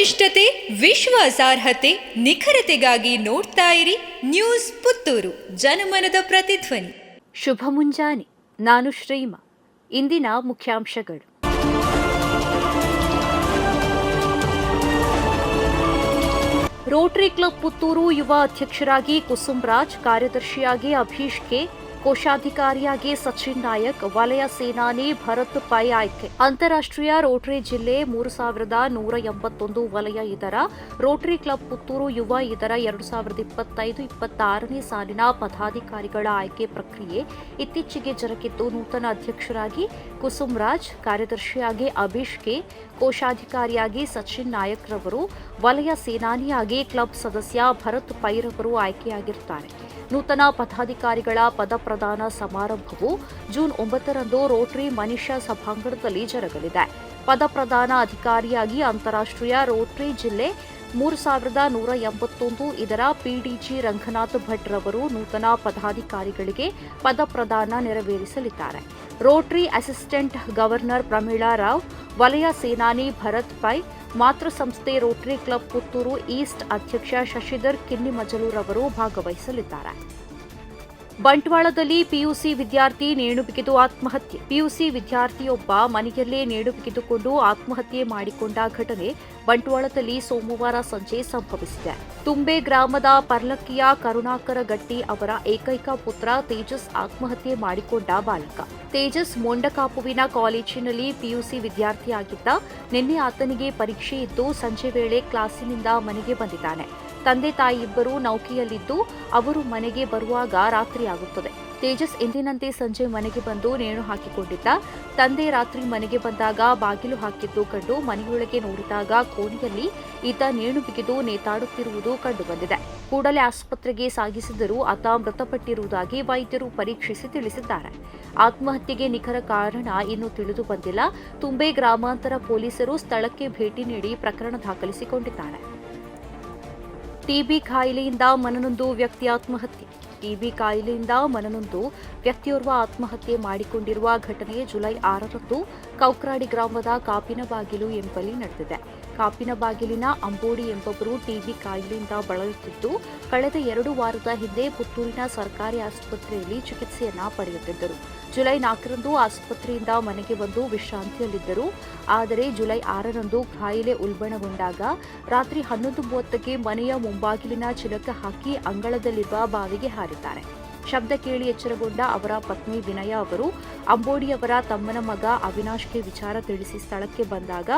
ವಸ್ತುನಿಷ್ಠತೆ ವಿಶ್ವಾಸಾರ್ಹತೆ ನಿಖರತೆಗಾಗಿ ನೋಡ್ತಾ ಇರಿ ನ್ಯೂಸ್ ಪುತ್ತೂರು. ಜನಮನದ ಪ್ರತಿಧ್ವನಿ. ಶುಭ ಮುಂಜಾನೆ. ನಾನು ಶ್ರೀಮಾ. ಇಂದಿನ ಮುಖ್ಯಾಂಶಗಳು. ರೋಟರಿ ಕ್ಲಬ್ ಪುತ್ತೂರು ಯುವ ಅಧ್ಯಕ್ಷರಾಗಿ ಕುಸುಮ್ ರಾಜ್ ಕಾರ್ಯದರ್ಶಿಯಾಗಿ ಅಭೀಶ್ ಕೆ ಕೋಶಾಧಿಕಾರಿಯಾಗಿ ಸಚಿನ್ ನಾಯಕ್, ವಲಯ ಸೇನಾನಿ ಭರತ್ ಪೈ ಆಯ್ಕೆ ಅಂತಾರಾಷ್ಟ್ರೀಯ ರೋಟರಿ ಜಿಲ್ಲೆ ಮೂರು ಸಾವಿರದ ನೂರ ಎಂಬತ್ತೊಂದು ವಲಯ ಇದರ. ರೋಟರಿ ಕ್ಲಬ್ ಪುತ್ತೂರು ಯುವ ಇದರ ಎರಡು ಸಾವಿರದ ಇಪ್ಪತ್ತೈದು ಇಪ್ಪತ್ತಾರನೇ ಸಾಲಿನ ಪದಾಧಿಕಾರಿಗಳ ಆಯ್ಕೆ ಪ್ರಕ್ರಿಯೆ ಇತ್ತೀಚೆಗೆ ಜರುಗಿದ್ದು, ನೂತನ ಅಧ್ಯಕ್ಷರಾಗಿ ಕುಸುಮ್ ರಾಜ್ ಕಾರ್ಯದರ್ಶಿಯಾಗಿ ಅಭೀಶ್ ಕೆ. ಕೋಶಾಧಿಕಾರಿಯಾಗಿ ಸಚಿನ್ ನಾಯಕ್ ರವರು ವಲಯ ಸೇನಾನಿಯಾಗಿ ಕ್ಲಬ್ ಸದಸ್ಯ ಭರತ್ ಪೈರವರು ಆಯ್ಕೆಯಾಗಿರುತ್ತಾರೆ. ನೂತನ ಪದಾಧಿಕಾರಿಗಳ ಪದ ಪ್ರದಾನ ಸಮಾರಂಭವು ಜೂನ್ ಒಂಬತ್ತರಂದು ರೋಟರಿ ಮನಿಷಾ ಸಭಾಂಗಣದಲ್ಲಿ ಜರುಗಲಿದೆ. ಪದ ಪ್ರದಾನ ಅಧಿಕಾರಿಯಾಗಿ ಅಂತಾರಾಷ್ಟ್ರೀಯ ರೋಟರಿ ಜಿಲ್ಲೆ ಮೂರು ಸಾವಿರದ ನೂರ ಎಂಬತ್ತೊಂದು ಇದರ ಪಿಡಿಜಿ ರಂಗನಾಥ್ ಭಟ್ ರವರು ನೂತನ ಪದಾಧಿಕಾರಿಗಳಿಗೆ ಪದ ಪ್ರದಾನ ನೆರವೇರಿಸಲಿದ್ದಾರೆ. Rotary assistant governor Pramila Rao, ವಲಯ ಸೇನಾನಿ ಭರತ್ ಪೈ ಮಾತೃಸಂಸ್ಥೆ ರೋಟರಿ ಕ್ಲಬ್ ಪುತ್ತೂರು ಈಸ್ಟ್ ಅಧ್ಯಕ್ಷ ಶಶಿಧರ್ ಕಿನ್ನಿಮಜಲುರವರು ಭಾಗವಹಿಸಲಿದ್ದಾರೆ. ಬಂಟ್ವಾಳದಲ್ಲಿ ಪಿಯುಸಿ ವಿದ್ಯಾರ್ಥಿ ನೇಣು ಬಿಗಿದು ಆತ್ಮಹತ್ಯೆ. ಪಿಯುಸಿ ವಿದ್ಯಾರ್ಥಿಯೊಬ್ಬ ಮನೆಯಲ್ಲೇ ನೇಣು ಬಿಗಿದುಕೊಂಡು ಆತ್ಮಹತ್ಯೆ ಮಾಡಿಕೊಂಡ ಘಟನೆ ಬಂಟ್ವಾಳದಲ್ಲಿ ಸೋಮವಾರ ಸಂಜೆ ಸಂಭವಿಸಿದೆ. ತುಂಬೆ ಗ್ರಾಮದ ಪರ್ಲಕ್ಕಿಯ ಕರುಣಾಕರ ಗಟ್ಟಿ ಅವರ ಏಕೈಕ ಪುತ್ರ ತೇಜಸ್ ಆತ್ಮಹತ್ಯೆ ಮಾಡಿಕೊಂಡ ಬಾಲಕ. ತೇಜಸ್ ಮೊಂಡಕಾಪುವಿನ ಕಾಲೇಜಿನಲ್ಲಿ ಪಿಯುಸಿ ವಿದ್ಯಾರ್ಥಿಯಾಗಿದ್ದ. ನಿನ್ನೆ ಆತನಿಗೆ ಪರೀಕ್ಷೆ ಇದ್ದು ಸಂಜೆ ವೇಳೆ ಕ್ಲಾಸಿನಿಂದ ಮನೆಗೆ ಬಂದಿದ್ದಾನೆ. ತಂದೆ ತಾಯಿ ಇಬ್ಬರು ನೌಕೆಯಲ್ಲಿದ್ದು ಅವರು ಮನೆಗೆ ಬರುವಾಗ ರಾತ್ರಿಯಾಗುತ್ತದೆ ತೇಜಸ್ ಎಂದಿನಂತೆ ಸಂಜೆ ಮನೆಗೆ ಬಂದು ನೇಣು ಹಾಕಿಕೊಂಡಿದ್ದ. ತಂದೆ ರಾತ್ರಿ ಮನೆಗೆ ಬಂದಾಗ ಬಾಗಿಲು ಹಾಕಿದ್ದು ಕಂಡು ಮನೆಯೊಳಗೆ ನೋಡಿದಾಗ ಕೋಣೆಯಲ್ಲಿ ಈತ ನೇಣು ಬಿಗಿದು ನೇತಾಡುತ್ತಿರುವುದು ಕಂಡುಬಂದಿದೆ. ಕೂಡಲೇ ಆಸ್ಪತ್ರೆಗೆ ಸಾಗಿಸಿದರೂ ಆತ ಮೃತಪಟ್ಟಿರುವುದಾಗಿ ವೈದ್ಯರು ಪರೀಕ್ಷಿಸಿ ತಿಳಿಸಿದ್ದಾರೆ. ಆತ್ಮಹತ್ಯೆಗೆ ನಿಖರ ಕಾರಣ ಇನ್ನೂ ತಿಳಿದು ಬಂದಿಲ್ಲ. ತುಂಬೆ ಗ್ರಾಮಾಂತರ ಪೊಲೀಸರು ಸ್ಥಳಕ್ಕೆ ಭೇಟಿ ನೀಡಿ ಪ್ರಕರಣ ದಾಖಲಿಸಿಕೊಂಡಿದ್ದಾರೆ. ಟಿಬಿ ಕಾಯಿಲೆಯಿಂದ ಮನನೊಂದು ವ್ಯಕ್ತಿ ಆತ್ಮಹತ್ಯೆ. ಟಿಬಿ ಕಾಯಿಲೆಯಿಂದ ಮನನೊಂದು ವ್ಯಕ್ತಿಯೋರ್ವ ಆತ್ಮಹತ್ಯೆ ಮಾಡಿಕೊಂಡಿರುವ ಘಟನೆ ಜುಲೈ ಆರರಂದು ಕೌಕ್ರಾಡಿ ಗ್ರಾಮದ ಕಾಪಿನ ಬಾಗಿಲು ಎಂಬಲ್ಲಿ ನಡೆದಿದೆ. ಕಾಪಿನಬಾಗಿಲಿನ ಅಂಬೋಡಿ ಎಂಬವರು ಟಿಬಿ ಕಾಯಿಲೆಯಿಂದ ಬಳಲುತ್ತಿದ್ದು, ಕಳೆದ ಎರಡು ವಾರದ ಹಿಂದೆ ಪುತ್ತೂರಿನ ಸರ್ಕಾರಿ ಆಸ್ಪತ್ರೆಯಲ್ಲಿ ಚಿಕಿತ್ಸೆಯನ್ನ ಪಡೆಯುತ್ತಿದ್ದರು. ಜುಲೈ ನಾಲ್ಕರಂದು ಆಸ್ಪತ್ರೆಯಿಂದ ಮನೆಗೆ ಬಂದು ವಿಶ್ರಾಂತಿಯಲ್ಲಿದ್ದರು. ಆದರೆ ಜುಲೈ ಆರರಂದು ಕಾಯಿಲೆ ಉಲ್ಬಣಗೊಂಡಾಗ ರಾತ್ರಿ ಹನ್ನೊಂದು ಮೂವತ್ತಕ್ಕೆ ಮನೆಯ ಮುಂಬಾಗಿಲಿನ ಚಿಲಕ ಹಾಕಿ ಅಂಗಳದಲ್ಲಿರುವ ಬಾವಿಗೆ ಹಾರಿದ್ದಾರೆ. ಶಬ್ದ ಕೇಳಿ ಎಚ್ಚರಗೊಂಡ ಅವರ ಪತ್ನಿ ವಿನಯ ಅವರು, ಅಂಬೋಡಿಯವರ ತಮ್ಮನ ಮಗ ಅವಿನಾಶ್ಗೆ ವಿಚಾರ ತಿಳಿಸಿ ಸ್ಥಳಕ್ಕೆ ಬಂದಾಗ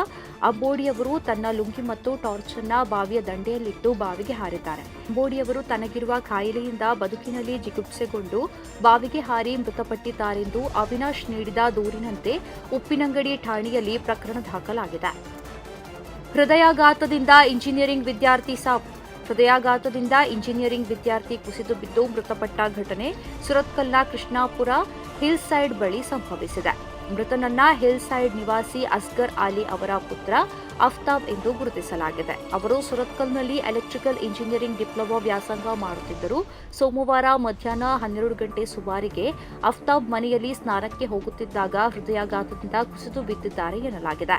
ಅಂಬೋಡಿಯವರು ತನ್ನ ಲುಂಗಿ ಮತ್ತು ಟಾರ್ಚ್ ಅನ್ನ ಬಾವಿಯ ದಂಡೆಯಲ್ಲಿಟ್ಟು ಬಾವಿಗೆ ಹಾರಿದ್ದಾರೆ. ಅಂಬೋಡಿಯವರು ತನಗಿರುವ ಕಾಯಿಲೆಯಿಂದ ಬದುಕಿನಲ್ಲಿ ಜಿಗುಪ್ಸೆಗೊಂಡು ಬಾವಿಗೆ ಹಾರಿ ಮೃತಪಟ್ಟಿದ್ದಾರೆಂದು ಅವಿನಾಶ್ ನೀಡಿದ ದೂರಿನಂತೆ ಉಪ್ಪಿನಂಗಡಿ ಠಾಣೆಯಲ್ಲಿ ಪ್ರಕರಣ ದಾಖಲಾಗಿದೆ. ಹೃದಯಾಘಾತದಿಂದ ಇಂಜಿನಿಯರಿಂಗ್ ವಿದ್ಯಾರ್ಥಿ ಸಾವು ಹೃದಯಾಘಾತದಿಂದ ಇಂಜಿನಿಯರಿಂಗ್ ವಿದ್ಯಾರ್ಥಿ ಕುಸಿದು ಬಿದ್ದು ಮೃತಪಟ್ಟ ಘಟನೆ ಸುರತ್ಕಲ್ನ ಕೃಷ್ಣಾಪುರ ಹಿಲ್ ಸೈಡ್ ಬಳಿ ಸಂಭವಿಸಿದೆ. ಮೃತನನ್ನ ಹಿಲ್ ಸೈಡ್ ನಿವಾಸಿ ಅಸ್ಗರ್ ಆಲಿ ಅವರ ಪುತ್ರ ಅಫ್ತಾಬ್ ಎಂದು ಗುರುತಿಸಲಾಗಿದೆ. ಅವರು ಸುರತ್ಕಲ್ನಲ್ಲಿ ಎಲೆಕ್ಟ್ರಿಕಲ್ ಇಂಜಿನಿಯರಿಂಗ್ ಡಿಪ್ಲೊಮಾ ವ್ಯಾಸಂಗ ಮಾಡುತ್ತಿದ್ದರು. ಸೋಮವಾರ ಮಧ್ಯಾಹ್ನ ಹನ್ನೆರಡು ಗಂಟೆ ಸುಮಾರಿಗೆ ಅಫ್ತಾಬ್ ಮನೆಯಲ್ಲಿ ಸ್ನಾನಕ್ಕೆ ಹೋಗುತ್ತಿದ್ದಾಗ ಹೃದಯಾಘಾತದಿಂದ ಕುಸಿದು ಬಿದ್ದಿದ್ದಾರೆ ಎನ್ನಲಾಗಿದೆ.